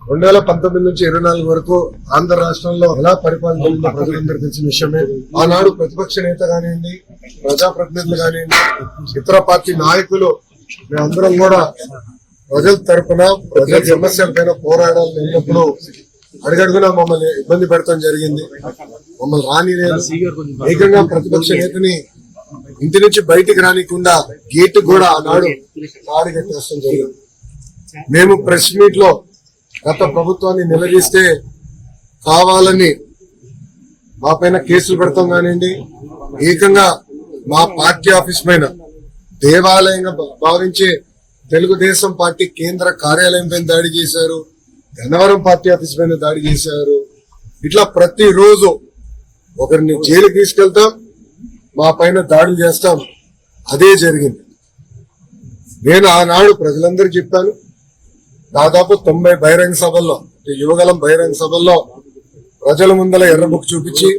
రెండు వేల పంతొమ్మిది నుంచి ఇరవై నాలుగు వరకు ఆంధ్ర రాష్ట్రంలో ఎలా పరిపాలన ప్రజలందరూ తెలిసిన విషయమే. ఆనాడు ప్రతిపక్ష నేత కానివ్వండి ప్రజాప్రతినిధులు కానివ్వండి ఇతర పార్టీ నాయకులు మేమందరం కూడా ప్రజల తరపున ప్రజల సమస్యల పైన పోరాడాలని వెళ్ళినప్పుడు అడుగడుగునా మమ్మల్ని ఇబ్బంది పెడతాం జరిగింది. మమ్మల్ని రాని లేదు ఏకంగా ప్రతిపక్ష నేతని ఇంటి నుంచి బయటికి రానికుండా గేట్ కూడా ఆనాడు తాడి కట్టేస్తాం జరిగింది. మేము ప్రెస్ మీట్లో గత ప్రభుత్వాన్ని నిలదీస్తే కావాలని మా పైన కేసులు పెడతాం కానివ్వండి ఏకంగా మా పార్టీ ఆఫీస్ పైన దేవాలయంగా భా- భావించే తెలుగుదేశం పార్టీ కేంద్ర కార్యాలయం పైన దాడి చేశారు గన్నవరం పార్టీ ఆఫీస్ పైన దాడి చేశారు. ఇట్లా ప్రతిరోజు ఒకరిని జైలుకి తీసుకెళ్తాం మా పైన దాడులు చేస్తాం. అదే జరిగింది. నేను ఆనాడు ప్రజలందరూ చెప్పాను దాదాపు తొంభై బహిరంగ సభల్లో యువగలం బహిరంగ సభల్లో ప్రజల ముందల ఎర్రబుక్ చూపించి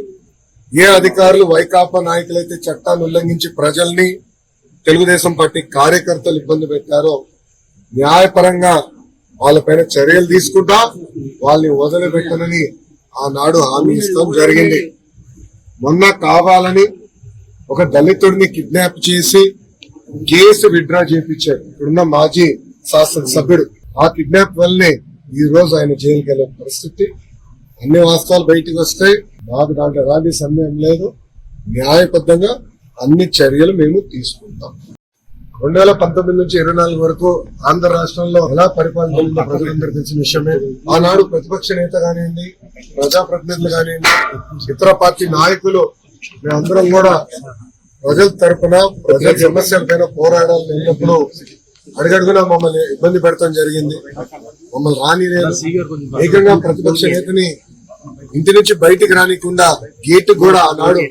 ఏ అధికారులు వైకాపా నాయకులైతే చట్టాన్ని ఉల్లంఘించి ప్రజల్ని తెలుగుదేశం పార్టీ కార్యకర్తలు ఇబ్బంది పెట్టారో న్యాయపరంగా వాళ్ళపైన చర్యలు తీసుకుంటా వాళ్ళని వదిలిపెట్టనని ఆనాడు హామీ ఇస్తాం జరిగింది. మొన్న కావాలని ఒక దళితుడిని కిడ్నాప్ చేసి కేసు విత్డ్రా చేయించారు ఇప్పుడున్న మాజీ శాసనసభ్యుడు. ఆ కిడ్నాప్ వల్లనే ఈ రోజు ఆయన జైలుకి వెళ్ళే పరిస్థితి. అన్ని వాస్తవాలు బయటకు వస్తాయి. మాకు దాంట్లో ఎలాంటి సందేహం లేదు. న్యాయబద్ధంగా అన్ని చర్యలు మేము తీసుకుంటాం. రెండు వేల పంతొమ్మిది నుంచి ఇరవై నాలుగు వరకు ఆంధ్ర రాష్ట్రంలో ఎలా పరిపాలన ప్రజలందరూ తెలిసిన విషయమే. ఆనాడు ప్రతిపక్ష నేత కానివ్వండి ప్రజాప్రతినిధులు కానివ్వండి ఇతర పార్టీ నాయకులు మేమందరం కూడా ప్రజల తరపున ప్రజల సమస్యల పైన పోరాడాలని వెళ్ళినప్పుడు అడుగడుగునా మమ్మల్ని ఇబ్బంది పెడతాం జరిగింది. మమ్మల్ని రాని ఏకంగా ప్రతిపక్ష నేతని ఇంటి నుంచి బయటికి రానికుండా గేట్ కూడా ఆనాడు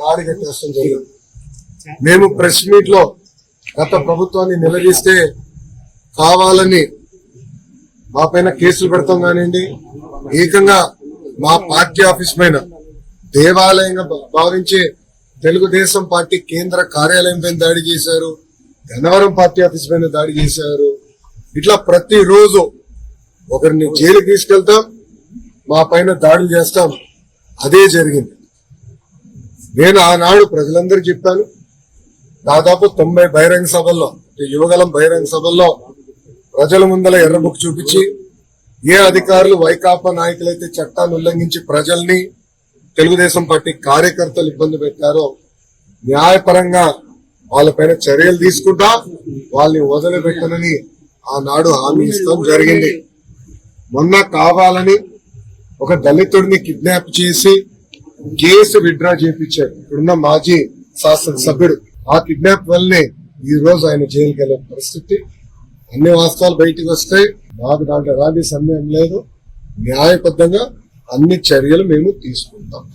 తాడి కట్టేస్తాం జరిగింది. మేము ప్రెస్ మీట్లో గత ప్రభుత్వాన్ని నిలదీస్తే కావాలని మా పైన కేసులు పెడతాం కానివ్వండి ఏకంగా మా పార్టీ ఆఫీస్ పైన దేవాలయంగా భావించే తెలుగుదేశం పార్టీ కేంద్ర కార్యాలయం పైన దాడి చేశారు. గన్నవరం పార్టీ ఆఫీస్ పైన దాడి చేశారు. ఇట్లా ప్రతి రోజు ఒకరిని జైలుకి తీసుకెళ్తాం మా పైన దాడులు చేస్తాం. అదే జరిగింది. నేను ఆనాడు ప్రజలందరూ చెప్పాను దాదాపు తొంభై బహిరంగ సభల్లో యువగలం బహిరంగ సభల్లో ప్రజల ముందల ఎర్రబుక్ చూపించి ఏ అధికారులు వైకాపా నాయకులైతే చట్టాన్ని ఉల్లంఘించి ప్రజల్ని తెలుగుదేశం పార్టీ కార్యకర్తలు ఇబ్బంది పెట్టారో న్యాయపరంగా వాళ్ళపైన చర్యలు తీసుకుంటా. వాళ్ళని వదిలిపెట్టనని ఆనాడు హామీ ఇస్తాం జరిగింది. మొన్న కావాలని ఒక దళితుడిని కిడ్నాప్ చేసి కేసు విత్డ్రా చేయించారు ఇప్పుడున్న మాజీ శాసనసభ్యుడు. ఆ కిడ్నాప్ వల్లనే ఈ రోజు ఆయన జైలుకి వెళ్ళే పరిస్థితి. అన్ని వాస్తవాలు బయటికి వస్తాయి. మాకు దాంట్లో రాని సందేహం లేదు. న్యాయబద్ధంగా అన్ని చర్యలు మేము తీసుకుంటాం.